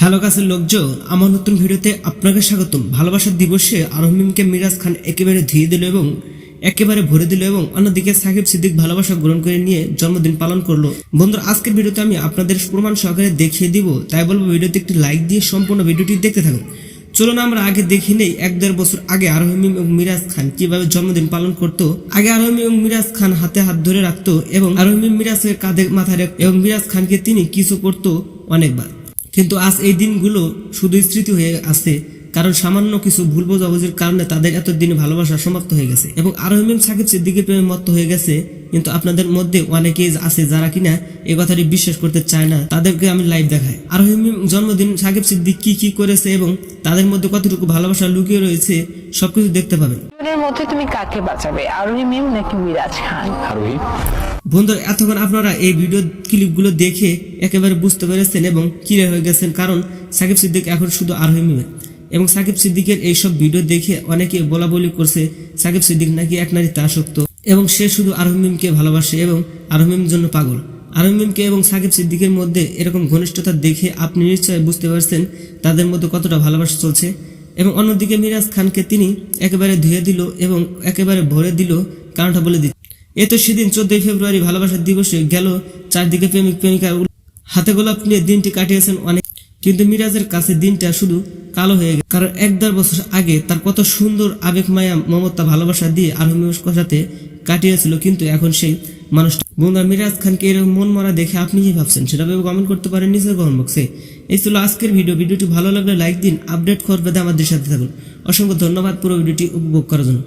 Hello কাছের লোকজন, আমার নতুন ভিডিওতে আপনাকে স্বাগতম। ভালোবাসার দিবসে আরহমিমকে মিরাজ খান একেবারে ধুয়ে দিল এবং একেবারে ভরে দিল এবং অন্যদিকে সাকিব সিদ্দিক ভালোবাসা গ্রহণ করে নিয়ে জন্মদিন পালন করল। বন্ধুরা, আজকের ভিডিওতে আমি আপনাদের প্রমাণ সহকারে দেখিয়ে দিব। তাই বলব, ভিডিওতে একটি লাইক দিয়ে সম্পূর্ণ ভিডিওটি দেখতে থাকুন। চলুন আমরা আগে দেখি নেই, এক দেড় বছর আগে আরোহিম এবং মিরাজ খান কীভাবে জন্মদিন পালন করত। আগে আরোহিম এবং মিরাজ খান হাতে হাত ধরে রাখতো এবং আরোহিম মিরাজের কাঁধে মাথায় রাখতো এবং মিরাজ খানকে তিনি কিছু করতো অনেকবার। কিন্তু আজ এই দিনগুলো শুধু স্মৃতি হয়ে আছে, কারণ সামান্য কিছু ভুল বোঝাবুঝির কারণে তাদের এতদিন ভালোবাসা সমাপ্ত হয়ে গেছে। এবং আরোহিম সাকিব সিদ্দিকের প্রেমে মত্ত হয়ে গেছে, কিন্তু আপনাদের মধ্যে অনেকেই আছে যারা কিনা এই কথাটি বিশ্বাস করতে চায় না, তাদেরকে আমি লাইভ দেখাই। আরোহিম জন্মদিন সাকিব সিদ্দিক কি কি করেছে এবং তাদের মধ্যে কতটুকু ভালোবাসা লুকিয়ে রয়েছে সবকিছু দেখতে পাবেন। মধ্যে তুমি কাকে বাঁচাবে আরোহী মিম নাকি মিরাজ খান? আরোহী। বন্ধুরা এতক্ষণ আপনারা এই ভিডিও ক্লিপগুলো দেখে একেবারে বুঝতে পেরেছেন এবং কিরে হয়ে গেছেন কারণ সাকিব সিদ্দিক এখন শুধু আরোহী এবং সাকিব সিদ্দিকের এইসব ভিডিও দেখে অনেকে বলা বলি করছে সাকিব সিদ্দিক নাকি এক নারীতে আসক্ত এবং সে শুধু আরহমিমকে ভালোবাসে এবং আরহমিম জন্য পাগল। আরহমিমকে এবং সাকিব সিদ্দিকের মধ্যে এরকম ঘনিষ্ঠতা দেখে আপনি নিশ্চয়ই বুঝতে পারছেন তাদের মধ্যে কতটা ভালোবাসা চলছে। এবং অন্যদিকে মিরাজ খানকে তিনি একেবারে ধুয়ে দিল এবং একেবারে ভরে দিল কারণটা বলে দিচ্ছে এ তো সেদিন চোদ্দই ফেব্রুয়ারি ভালোবাসার দিবসে গেল চারদিকে প্রেমিক প্রেমিকার হাতে গোলাপ নিয়ে দিনটি কাটিয়েছেন অনেক। কিন্তু মিরাজের কাছে দিনটা শুধু কালো হয়ে গেছে কারণ এক দেড় বছর আগে তার কত সুন্দর আবেগ মায়া মমতা ভালোবাসা দিয়ে আরহমিউস সাথে কাটিয়েছিল, কিন্তু এখন সেই মানুষটা বন্ধুরা, মিরাজ খানকে এরকম মন মরা দেখে আপনি কি ভাবছেন? সেটা ভেবে কমেন্ট করতে পারেন নিজের কমেন্ট বক্সে এই ছিল আজকের ভিডিও ভিডিওটি ভালো লাগলে লাইক দিন আপডেট করবে আমাদের সাথে থাকুন। অসংখ্য ধন্যবাদ পুরো ভিডিওটি উপভোগ করার জন্য।